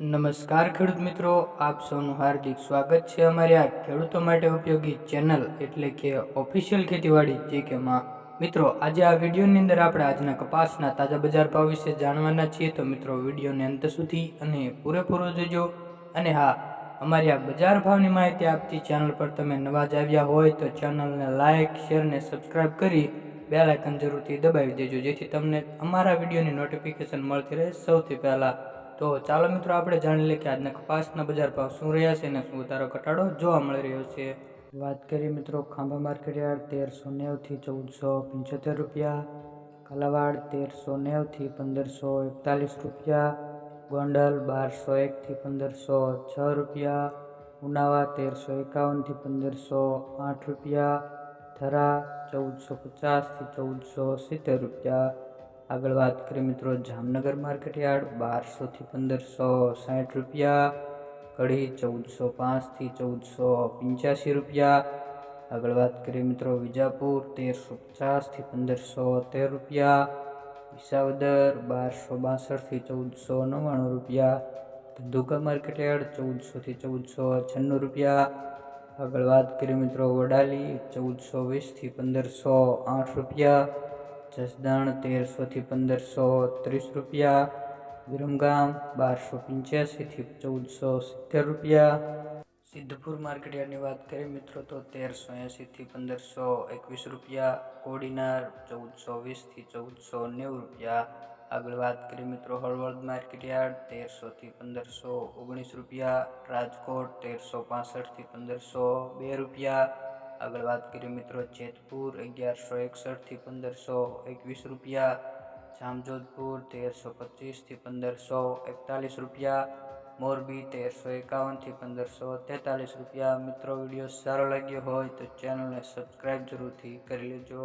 નમસ્કાર ખેડૂત મિત્રો, આપ સૌનું હાર્દિક સ્વાગત છે અમારી આ ખેડૂતો માટે ઉપયોગી ચેનલ એટલે કે ઓફિશિયલ ખેતીવાડી, જે કે માં. મિત્રો, આજે આ વિડીયોની અંદર આપણે આજના કપાસના તાજા બજાર ભાવ વિશે જાણવાના છીએ. તો મિત્રો, વિડીયોને અંત સુધી અને પૂરેપૂરો જોજો. અને હા, અમારી આ બજાર ભાવની માહિતી આપતી ચેનલ પર તમે નવા જ આવ્યા હોય તો ચેનલને લાઇક શેર ને સબસ્ક્રાઇબ કરી આઇકન જરૂરથી દબાવી દેજો, જેથી તમને અમારા વિડીયોની નોટિફિકેશન મળતી રહે સૌથી પહેલાં. તો ચાલો મિત્રો આપણે જાણી લઈએ કે આજના કપાસના બજાર ભાવ શું રહ્યા છે અને શું વધારો ઘટાડો જોવા મળી રહ્યો છે. વાત કરીએ મિત્રો ખાંભા માર્કેટ યાર્ડ તેરસો નેવથી ચૌદસો પંચોતેર રૂપિયા, કાલાવાડ તેરસો નેવથી પંદરસો એકતાલીસ રૂપિયા, ગોંડલ બારસો એકથી પંદરસો છ રૂપિયા, ઉનાવા તેરસો એકાવનથી પંદરસો આઠ રૂપિયા, થરા ચૌદસો પચાસથી ચૌદસો સિત્તેર રૂપિયા આગળ વાત કરીએ મિત્રો જામનગર માર્કેટ યાર્ડ બારસોથી પંદરસો સાઠ રૂપિયા કડી ચૌદસો પાંચથી ચૌદસો પંચ્યાસી રૂપિયા. આગળ વાત કરીએ મિત્રો વિજાપુર, તેરસો પચાસથી પંદરસો તેર રૂપિયા. વિસાવદર, બારસો બાસઠથી ચૌદસો નવ્વાણું રૂપિયા. ધંધુકા માર્કેટ યાર્ડ ચૌદસોથી ચૌદસો છન્નું રૂપિયા. આગળ વાત કરીએ મિત્રો વડાલી, ચૌદસો વીસથી પંદરસો આઠ રૂપિયા. જસદણ તેરસોથી પંદરસો ત્રીસ રૂપિયા. વિરમગામ બારસો પંચ્યાસીથી ચૌદસો સિત્તેર રૂપિયા. સિદ્ધપુર માર્કેટયાર્ડની વાત કરીએ મિત્રો, તો તેરસો એંસીથી પંદરસો એકવીસ રૂપિયા. કોડીનાર, ચૌદસો વીસથી ચૌદસો નેવું રૂપિયા. આગળ વાત કરીએ મિત્રો, હળવદ માર્કેટયાર્ડ તેરસોથી પંદરસો ઓગણીસ રૂપિયા. રાજકોટ, તેરસો પાસઠથી પંદરસો બે રૂપિયા. આગળ વાત કરીએ મિત્રો જેતપુર અગિયારસો એકસઠથી પંદરસો એકવીસ રૂપિયા, જામજોધપુર તેરસો પચીસથી પંદરસો એકતાલીસ રૂપિયા, મોરબી તેરસો એકાવનથી પંદરસો તેતાલીસ રૂપિયા. મિત્રો વીડિયો સારો લાગ્યો હોય તો ચેનલને સબસ્ક્રાઈબ જરૂરથી કરી લેજો.